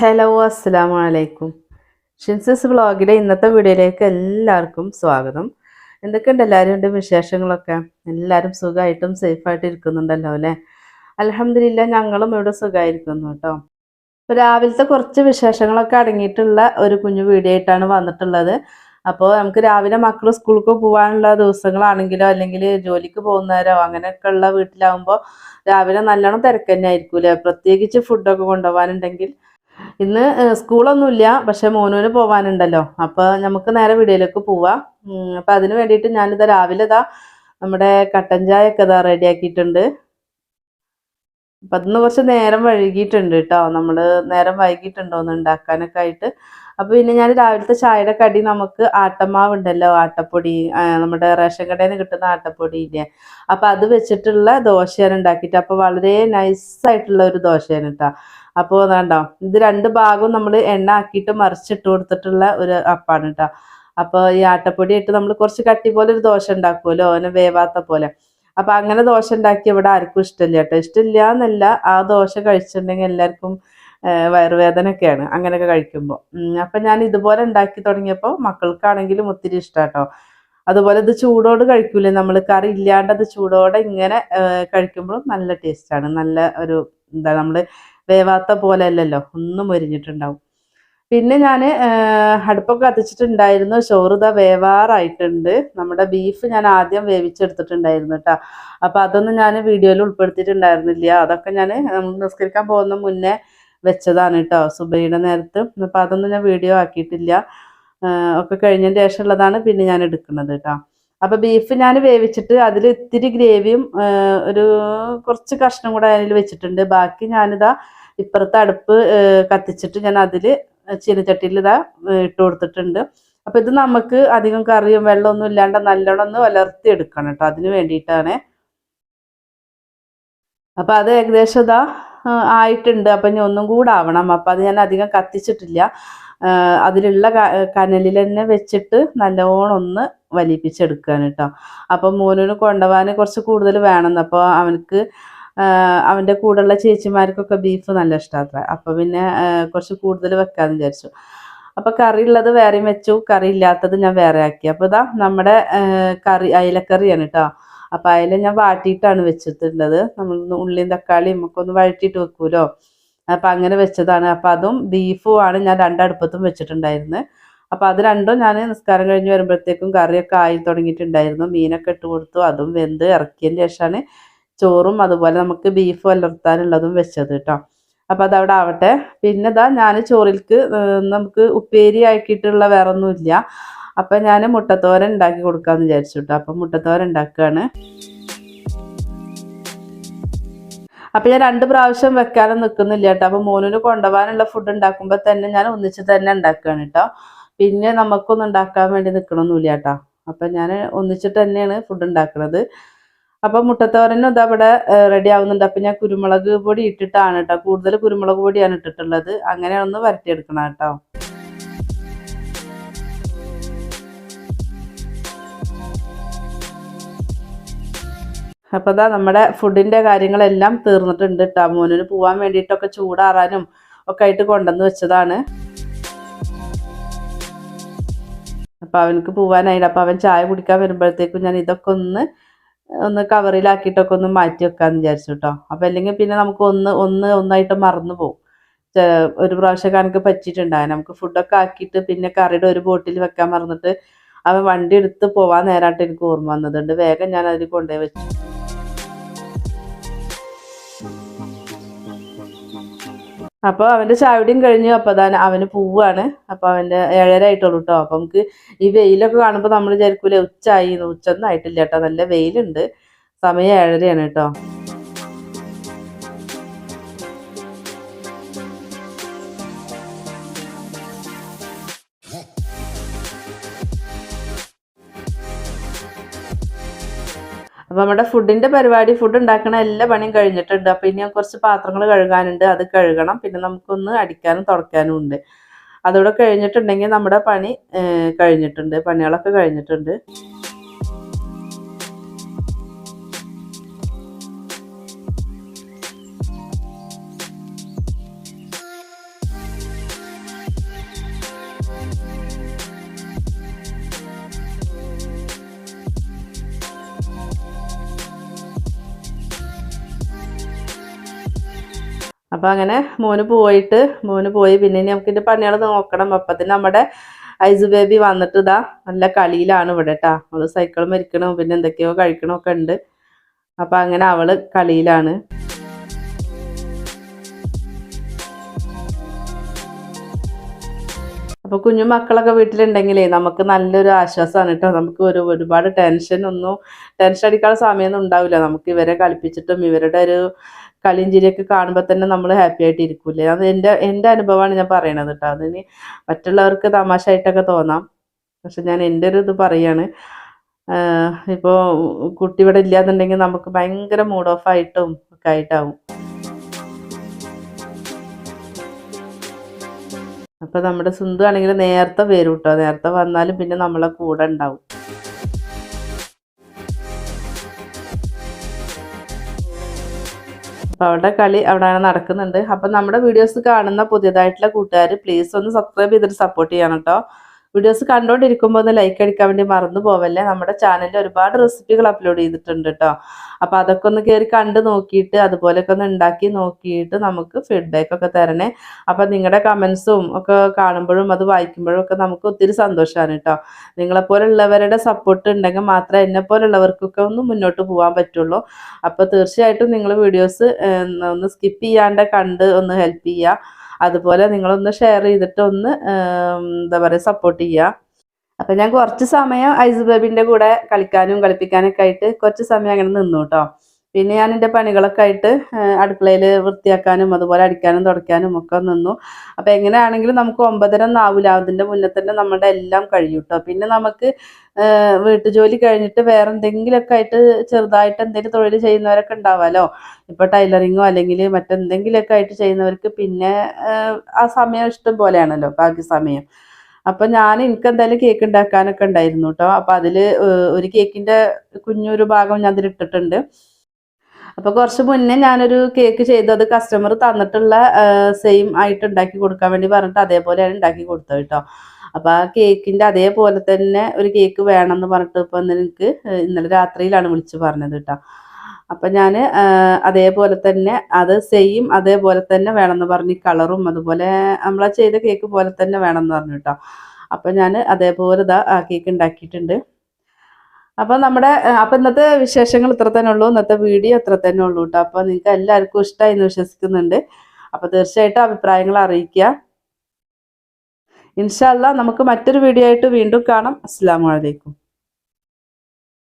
Hello അസ്സാം വലൈക്കും ഷിൻസസ് ബ്ലോഗിലെ ഇന്നത്തെ വീഡിയോയിലേക്ക് എല്ലാവർക്കും സ്വാഗതം. എന്തൊക്കെയുണ്ട് എല്ലാവരും ഉണ്ട് വിശേഷങ്ങളൊക്കെ? എല്ലാവരും സുഖമായിട്ടും സേഫായിട്ട് ഇരിക്കുന്നുണ്ടല്ലോ അല്ലേ? അലഹമില്ല ഞങ്ങളും ഇവിടെ സുഖമായിരിക്കുന്നു കേട്ടോ. രാവിലത്തെ കുറച്ച് വിശേഷങ്ങളൊക്കെ അടങ്ങിയിട്ടുള്ള ഒരു കുഞ്ഞു വീഡിയോ ആയിട്ടാണ് വന്നിട്ടുള്ളത്. അപ്പോൾ നമുക്ക് രാവിലെ മക്കൾ സ്കൂൾക്ക് പോകാനുള്ള ദിവസങ്ങളാണെങ്കിലോ അല്ലെങ്കിൽ ജോലിക്ക് പോകുന്നവരോ അങ്ങനെയൊക്കെ ഉള്ള വീട്ടിലാവുമ്പോൾ രാവിലെ നല്ലോണം തിരക്ക് തന്നെ ആയിരിക്കൂലേ പ്രത്യേകിച്ച് ഫുഡൊക്കെ കൊണ്ടുപോകാനുണ്ടെങ്കിൽ ഇന്ന് സ്കൂളൊന്നുമില്ല. പക്ഷെ മോനൂന് പോവാനുണ്ടല്ലോ. അപ്പൊ നമുക്ക് നേരെ വീടിലേക്ക് പോവാം. അപ്പൊ അതിന് വേണ്ടിയിട്ട് ഞാനിതാ രാവിലെ ഇതാ നമ്മുടെ കട്ടൻ ചായ ഒക്കെ ഇതാ റെഡിയാക്കിയിട്ടുണ്ട്. അപ്പൊ അതിന്ന് കുറച്ച് നേരം വൈകിയിട്ടുണ്ട് കേട്ടോ നമ്മൾ നേരം വൈകിട്ടുണ്ടോ ഒന്ന് ഉണ്ടാക്കാനൊക്കെ ആയിട്ട്. അപ്പൊ പിന്നെ ഞാൻ രാവിലത്തെ ചായയുടെ കടി നമുക്ക് ആട്ടമാവ് ഉണ്ടല്ലോ ആട്ടപ്പൊടി നമ്മുടെ റേഷൻ കടയിൽ നിന്ന് കിട്ടുന്ന ആട്ടപ്പൊടി ഇല്ലേ? അപ്പൊ അത് വെച്ചിട്ടുള്ള ദോശയാണ് ഉണ്ടാക്കിയിട്ട്. അപ്പൊ വളരെ നൈസായിട്ടുള്ള ഒരു ദോശയാണ് കേട്ടോ അപ്പോൾ വേണ്ടോ ഇത് രണ്ട് ഭാഗവും നമ്മൾ എണ്ണ ആക്കിയിട്ട് മറിച്ചിട്ട് കൊടുത്തിട്ടുള്ള ഒരു അപ്പാണ് കേട്ടോ അപ്പോൾ ഈ ആട്ടപ്പൊടി ഇട്ട് നമ്മൾ കുറച്ച് കട്ടി പോലെ ഒരു ദോശ ഉണ്ടാക്കുമല്ലോ അവനെ വേവാത്ത പോലെ. അപ്പം അങ്ങനെ ദോശ ഉണ്ടാക്കി ഇവിടെ ആർക്കും ഇഷ്ടമില്ല കേട്ടോ ഇഷ്ടമില്ല എന്നല്ല ആ ദോശ കഴിച്ചിട്ടുണ്ടെങ്കിൽ എല്ലാവർക്കും വയറുവേദനയൊക്കെയാണ് അങ്ങനെയൊക്കെ കഴിക്കുമ്പോൾ അപ്പം ഞാൻ ഇതുപോലെ ഉണ്ടാക്കി തുടങ്ങിയപ്പോൾ മക്കൾക്കാണെങ്കിലും ഒത്തിരി ഇഷ്ടാട്ടോ അതുപോലെ ഇത് ചൂടോട് കഴിക്കൂലേ നമ്മൾ കറി ഇല്ലാണ്ട് അത് ചൂടോടെ ഇങ്ങനെ കഴിക്കുമ്പോഴും നല്ല ടേസ്റ്റാണ് നല്ല ഒരു എന്താ നമ്മൾ വേവാത്ത പോലെ അല്ലല്ലോ ഒന്നും മുരിഞ്ഞിട്ടുണ്ടാവും. പിന്നെ ഞാൻ അടുപ്പൊക്കെ കത്തിച്ചിട്ടുണ്ടായിരുന്നു. ചോറുത വേവാറായിട്ടുണ്ട്. നമ്മുടെ ബീഫ് ഞാൻ ആദ്യം വേവിച്ചെടുത്തിട്ടുണ്ടായിരുന്നു കേട്ടോ. അപ്പോൾ അതൊന്നും ഞാൻ വീഡിയോയിൽ ഉൾപ്പെടുത്തിയിട്ടുണ്ടായിരുന്നില്ല. അതൊക്കെ ഞാൻ നിസ്കരിക്കാൻ പോകുന്ന മുന്നേ വെച്ചതാണ് കേട്ടോ സുബൈയുടെ നേരത്ത്. അപ്പോൾ അതൊന്നും ഞാൻ വീഡിയോ ആക്കിയിട്ടില്ല. ഒക്കെ കഴിഞ്ഞതിന് ശേഷം ഉള്ളതാണ് പിന്നെ ഞാൻ എടുക്കുന്നത് കേട്ടോ. അപ്പോൾ ബീഫ് ഞാൻ വേവിച്ചിട്ട് അതിൽ ഇത്തിരി ഗ്രേവിയും ഒരു കുറച്ച് കഷ്ണം കൂടെ അതിൽ വെച്ചിട്ടുണ്ട്. ബാക്കി ഞാനിതാ ഇപ്പുറത്തെ അടുപ്പ് കത്തിച്ചിട്ട് ഞാൻ അതിൽ ചീനച്ചട്ടിയിൽ ഇതാ ഇട്ട് കൊടുത്തിട്ടുണ്ട്. അപ്പോൾ ഇത് നമുക്ക് അധികം കറിയും വെള്ളമൊന്നും ഇല്ലാണ്ട് നല്ലോണം ഒന്ന് വലർത്തി എടുക്കണം കേട്ടോ. അതിന് വേണ്ടിയിട്ടാണ്. അപ്പം അത് ഏകദേശം ഇതാ ആയിട്ടുണ്ട്. അപ്പം ഇനി ഒന്നും കൂടെ ആവണം. അപ്പം അത് ഞാൻ അധികം കത്തിച്ചിട്ടില്ല. അതിലുള്ള കനലിൽ തന്നെ വെച്ചിട്ട് നല്ലോണം ഒന്ന് വലിപ്പിച്ചെടുക്കാൻ കേട്ടോ. അപ്പം മോനൂന് കൊണ്ടുപോകാൻ കുറച്ച് കൂടുതൽ വേണം. അപ്പോൾ അവനക്ക് അവന്റെ കൂടെയുള്ള ചേച്ചിമാർക്കൊക്കെ ബീഫ് നല്ല ഇഷ്ടമാത്ര അപ്പോൾ പിന്നെ കുറച്ച് കൂടുതൽ വെക്കാമെന്ന് വിചാരിച്ചു. അപ്പോൾ കറി ഉള്ളത് വേറെയും വെച്ചു. കറി ഇല്ലാത്തത് ഞാൻ വേറെ ആക്കി. അപ്പോൾ ഇതാ നമ്മുടെ കറി അയിലക്കറിയാണ് കേട്ടോ അപ്പോൾ അയില ഞാൻ വാട്ടിയിട്ടാണ് വെച്ചിട്ടുള്ളത്. നമ്മൾ ഉള്ളിയും തക്കാളിയും ഒക്കെ ഒന്ന് വഴറ്റിയിട്ട് വെക്കൂലോ? അപ്പം അങ്ങനെ വെച്ചതാണ്. അപ്പം അതും ബീഫും ആണ് ഞാൻ രണ്ടടുപ്പത്തും വെച്ചിട്ടുണ്ടായിരുന്നത് അപ്പം അത് രണ്ടും ഞാൻ നിസ്കാരം കഴിഞ്ഞ് വരുമ്പോഴത്തേക്കും കറിയൊക്കെ ആയി തുടങ്ങിയിട്ടുണ്ടായിരുന്നു. മീനൊക്കെ ഇട്ട് കൊടുത്തു. അതും വെന്ത് ഇറക്കിയതിന് ശേഷമാണ് ചോറും അതുപോലെ നമുക്ക് ബീഫ് വലർത്താനുള്ളതും വെച്ചത് കേട്ടോ അപ്പം അതവിടെ ആവട്ടെ. പിന്നെ ഇതാ ഞാൻ ചോറിൽക്ക് നമുക്ക് ഉപ്പേരി ആക്കിയിട്ടുള്ള വേറെ ഒന്നുമില്ല അപ്പം ഞാൻ മുട്ടത്തോരൻ ഉണ്ടാക്കി കൊടുക്കാമെന്ന് വിചാരിച്ചു കേട്ടോ അപ്പം മുട്ടത്തോരൻ ഉണ്ടാക്കുകയാണ് അപ്പം ഞാൻ രണ്ട് പ്രാവശ്യം വെക്കാനും നിൽക്കുന്നില്ല കേട്ടോ അപ്പം മോനിന് കൊണ്ടുപോകാനുള്ള ഫുഡ് ഉണ്ടാക്കുമ്പോൾ തന്നെ ഞാൻ ഒന്നിച്ച് തന്നെ ഉണ്ടാക്കുകയാണ് കേട്ടോ പിന്നെ നമുക്കൊന്നും ഉണ്ടാക്കാൻ വേണ്ടി നിൽക്കണമൊന്നുമില്ല കേട്ടോ അപ്പം ഞാൻ ഒന്നിച്ചിട്ട് തന്നെയാണ് ഫുഡ് ഉണ്ടാക്കുന്നത് അപ്പം മുട്ടത്തോരനും ഇതാ ഇവിടെ റെഡി ആവുന്നുണ്ട്. അപ്പം ഞാൻ കുരുമുളക് പൊടി ഇട്ടിട്ടാണ് കേട്ടോ കൂടുതൽ കുരുമുളക് പൊടിയാണ് ഇട്ടിട്ടുള്ളത്. അങ്ങനെ ഒന്ന് വരട്ടിയെടുക്കണം കേട്ടോ. അപ്പോൾ അതാ നമ്മുടെ ഫുഡിന്റെ കാര്യങ്ങളെല്ലാം തീർന്നിട്ടുണ്ട് കേട്ടോ മോനിന് പോകാൻ വേണ്ടിയിട്ടൊക്കെ ചൂടാറാനും ഒക്കെ ആയിട്ട് കൊണ്ടുവന്ന് വെച്ചതാണ്. അപ്പോൾ അവനക്ക് പോകാനായിട്ട് അപ്പോൾ അവൻ ചായ കുടിക്കാൻ വരുമ്പോഴത്തേക്കും ഞാൻ ഇതൊക്കെ ഒന്ന് ഒന്ന് കവറിലാക്കിയിട്ടൊക്കെ ഒന്ന് മാറ്റി വെക്കാന്ന് വിചാരിച്ചു കേട്ടോ അപ്പോൾ അല്ലെങ്കിൽ പിന്നെ നമുക്ക് ഒന്ന് ഒന്ന് ഒന്നായിട്ട് മറന്നു പോകും ഒരു പ്രാവശ്യമൊക്കെ എനിക്ക് പറ്റിയിട്ടുണ്ടാകും നമുക്ക് ഫുഡൊക്കെ ആക്കിയിട്ട് പിന്നെ കറിയുടെ ഒരു ബോട്ടിൽ വെക്കാൻ മറന്നിട്ട് അവൻ വണ്ടി എടുത്ത് പോവാൻ നേരമായിട്ട് എനിക്ക് ഓർമ്മ വന്നതുണ്ട്. വേഗം ഞാൻ അതിൽ കൊണ്ടുപോയി വെച്ചു. അപ്പോൾ അവന്റെ ചാവിടിയും കഴിഞ്ഞു. അപ്പോൾ അതാണ് അവന് പോവാണ്. അപ്പോൾ അവന്റെ ഏഴര ആയിട്ടുള്ളൂ കേട്ടോ അപ്പോൾ നമുക്ക് ഈ വെയിലൊക്കെ കാണുമ്പോൾ നമ്മൾ വിചാരിക്കൂലേ ഉച്ചയായി ഉച്ചൊന്നും ആയിട്ടില്ല കേട്ടോ നല്ല വെയിലുണ്ട്. സമയം ഏഴരയാണ് കേട്ടോ അപ്പോൾ നമ്മുടെ ഫുഡിന്റെ പരിപാടി ഫുഡ് ഉണ്ടാക്കണ എല്ലാ പണിയും കഴിഞ്ഞിട്ടുണ്ട്. അപ്പോൾ ഇനി കുറച്ച് പാത്രങ്ങൾ കഴുകാനുണ്ട്. അത് കഴുകണം. പിന്നെ നമുക്കൊന്ന് അടിക്കാനും തുടയ്ക്കാനും ഉണ്ട്. അതോടെ കഴിഞ്ഞിട്ടുണ്ടെങ്കിൽ നമ്മുടെ പണി കഴിഞ്ഞിട്ടുണ്ട്. പണികളൊക്കെ കഴിഞ്ഞിട്ടുണ്ട്. അപ്പോൾ അങ്ങനെ മോന് പോയിട്ട് മോന് പോയി. പിന്നെ ഇനി നമുക്ക് ഇതിന്റെ പണികൾ നോക്കണം. അപ്പത്തിന് നമ്മുടെ ഐസ് ബേബി വന്നിട്ട് ഇതാ നല്ല കളിയിലാണ് ഇവിടെ കേട്ടോ അവൾ സൈക്കിൾ മരിക്കണം പിന്നെ എന്തൊക്കെയോ കഴിക്കണമൊക്കെ ഉണ്ട്. അപ്പം അങ്ങനെ അവൾ കളിയിലാണ്. അപ്പോൾ കുഞ്ഞു മക്കളൊക്കെ വീട്ടിലുണ്ടെങ്കിലേ നമുക്ക് നല്ലൊരു ആശ്വാസമാണ് കേട്ടോ നമുക്ക് ഒരു ഒരുപാട് ടെൻഷൻ ഒന്നും ടെൻഷൻ അടിക്കാനുള്ള സമയമൊന്നും ഉണ്ടാവില്ല. നമുക്ക് ഇവരെ കളിപ്പിച്ചിട്ടും ഇവരുടെ ഒരു കളിയും ചിരിയൊക്കെ കാണുമ്പോൾ തന്നെ നമ്മൾ ഹാപ്പി ആയിട്ട് ഇരിക്കൂലേ അത് എന്റെ എന്റെ അനുഭവമാണ് ഞാൻ പറയണത് കേട്ടോ അതിന് മറ്റുള്ളവർക്ക് തമാശയായിട്ടൊക്കെ തോന്നാം. പക്ഷെ ഞാൻ എന്റെ ഒരു ഇത് പറയാണ്. ഇപ്പോൾ കുട്ടി ഇവിടെ ഇല്ലാന്നുണ്ടെങ്കിൽ നമുക്ക് ഭയങ്കര മൂഡ് ഓഫ് ആയിട്ടും ഒക്കെ ആയിട്ടാവും. അപ്പോൾ നമ്മുടെ സുന്ദു ആണെങ്കിൽ നേരത്തെ വരും കേട്ടോ നേരത്തെ വന്നാലും പിന്നെ നമ്മളെ കൂടെ ഉണ്ടാവും. അപ്പോൾ അവിടെ കളി അവിടെ നടക്കുന്നുണ്ട്. അപ്പം നമ്മുടെ വീഡിയോസ് കാണുന്ന പുതിയതായിട്ടുള്ള കൂട്ടുകാർ പ്ലീസ് ഒന്ന് സബ്സ്ക്രൈബ് ചെയ്തിട്ട് സപ്പോർട്ട് ചെയ്യണം കേട്ടോ വീഡിയോസ് കണ്ടുകൊണ്ടിരിക്കുമ്പോൾ ഒന്ന് ലൈക്ക് അടിക്കാൻ വേണ്ടി മറന്നു പോവല്ലേ? നമ്മുടെ ചാനലിൽ ഒരുപാട് റെസിപ്പികൾ അപ്ലോഡ് ചെയ്തിട്ടുണ്ട് കേട്ടോ അപ്പോൾ അതൊക്കെ ഒന്ന് കയറി കണ്ട് നോക്കിയിട്ട് അതുപോലെയൊക്കെ ഒന്ന് ഉണ്ടാക്കി നോക്കിയിട്ട് നമുക്ക് ഫീഡ്ബാക്ക് ഒക്കെ തരണേ. അപ്പോൾ നിങ്ങളുടെ കമന്റ്സും ഒക്കെ കാണുമ്പോഴും അത് വായിക്കുമ്പോഴും ഒക്കെ നമുക്ക് ഒത്തിരി സന്തോഷമാണ് കേട്ടോ നിങ്ങളെപ്പോലുള്ളവരുടെ സപ്പോർട്ട് ഉണ്ടെങ്കിൽ മാത്രമേ എന്നെ പോലുള്ളവർക്കൊക്കെ ഒന്ന് മുന്നോട്ട് പോകാൻ പറ്റുള്ളൂ. അപ്പോൾ തീർച്ചയായിട്ടും നിങ്ങൾ വീഡിയോസ് ഒന്ന് സ്കിപ്പ് ചെയ്യാണ്ട് കണ്ട് ഒന്ന് ഹെൽപ്പ് ചെയ്യുക അതുപോലെ നിങ്ങളൊന്ന് ഷെയർ ചെയ്തിട്ട് ഒന്ന് എന്താ പറയുക സപ്പോർട്ട് ചെയ്യുക അപ്പം ഞാൻ കുറച്ച് സമയം ഐസ് ബേബിന്റെ കൂടെ കളിക്കാനും കളിപ്പിക്കാനൊക്കെ ആയിട്ട് കുറച്ച് സമയം അങ്ങനെ നിന്നു കേട്ടോ. പിന്നെ ഞാൻ എന്റെ പണികളൊക്കെ ആയിട്ട് അടുക്കളയിൽ വൃത്തിയാക്കാനും അതുപോലെ അടിക്കാനും തുടയ്ക്കാനും ഒക്കെ നിന്നു. അപ്പോൾ എങ്ങനെയാണെങ്കിലും നമുക്ക് ഒമ്പതര ഒന്നാവില്ല അതിന്റെ മുന്നേ തന്നെ നമ്മുടെ എല്ലാം കഴിയും കേട്ടോ പിന്നെ നമുക്ക് വീട്ടുജോലി കഴിഞ്ഞിട്ട് വേറെ എന്തെങ്കിലുമൊക്കെ ആയിട്ട് ചെറുതായിട്ട് എന്തെങ്കിലും തൊഴിൽ ചെയ്യുന്നവരൊക്കെ ഉണ്ടാവാമല്ലോ ഇപ്പോൾ ടൈലറിങ്ങോ അല്ലെങ്കിൽ മറ്റെന്തെങ്കിലുമൊക്കെ ആയിട്ട് ചെയ്യുന്നവർക്ക് പിന്നെ ആ സമയം ഇഷ്ടം പോലെയാണല്ലോ ബാക്കി സമയം അപ്പൊ ഞാൻ എനിക്ക് എന്തായാലും കേക്ക് ഉണ്ടാക്കാനൊക്കെ ഉണ്ടായിരുന്നു കേട്ടോ അപ്പൊ അതിൽ ഒരു കേക്കിന്റെ കുഞ്ഞൊരു ഭാഗം ഞാൻ അതിൽ ഇട്ടിട്ടുണ്ട്. അപ്പോൾ കുറച്ച് മുന്നേ ഞാനൊരു കേക്ക് ചെയ്തു. അത് കസ്റ്റമർ തന്നിട്ടുള്ള സെയിം ആയിട്ട് ഉണ്ടാക്കി കൊടുക്കാൻ വേണ്ടി പറഞ്ഞിട്ട് അതേപോലെയാണ് ഉണ്ടാക്കി കൊടുത്തത് കേട്ടോ അപ്പോൾ ആ കേക്കിന്റെ അതേപോലെ തന്നെ ഒരു കേക്ക് വേണമെന്ന് പറഞ്ഞിട്ട് ഇപ്പൊ എനിക്ക് ഇന്നലെ രാത്രിയിലാണ് വിളിച്ചു പറഞ്ഞത് കേട്ടോ അപ്പം ഞാൻ അതേപോലെ തന്നെ അത് സെയിം അതേപോലെ തന്നെ വേണമെന്ന് പറഞ്ഞു കളറും അതുപോലെ നമ്മൾ ചെയ്ത കേക്ക് പോലെ തന്നെ വേണമെന്ന് പറഞ്ഞു കേട്ടോ അപ്പം ഞാൻ അതേപോലെ ഇതാ ആ കേക്ക് ഉണ്ടാക്കിയിട്ടുണ്ട്. അപ്പൊ നമ്മുടെ അപ്പൊ ഇന്നത്തെ വിശേഷങ്ങൾ ഇത്ര തന്നെ ഉള്ളൂ. ഇന്നത്തെ വീഡിയോ അത്ര തന്നെ ഉള്ളൂ കേട്ടോ. അപ്പൊ നിങ്ങൾക്ക് എല്ലാവർക്കും ഇഷ്ടമായി എന്ന് വിശ്വസിക്കുന്നുണ്ട്. അപ്പൊ തീർച്ചയായിട്ടും അഭിപ്രായങ്ങൾ അറിയിക്കുക. ഇൻഷാല്ല നമുക്ക് മറ്റൊരു വീഡിയോ ആയിട്ട് വീണ്ടും കാണാം. അസ്സാം വലൈക്കും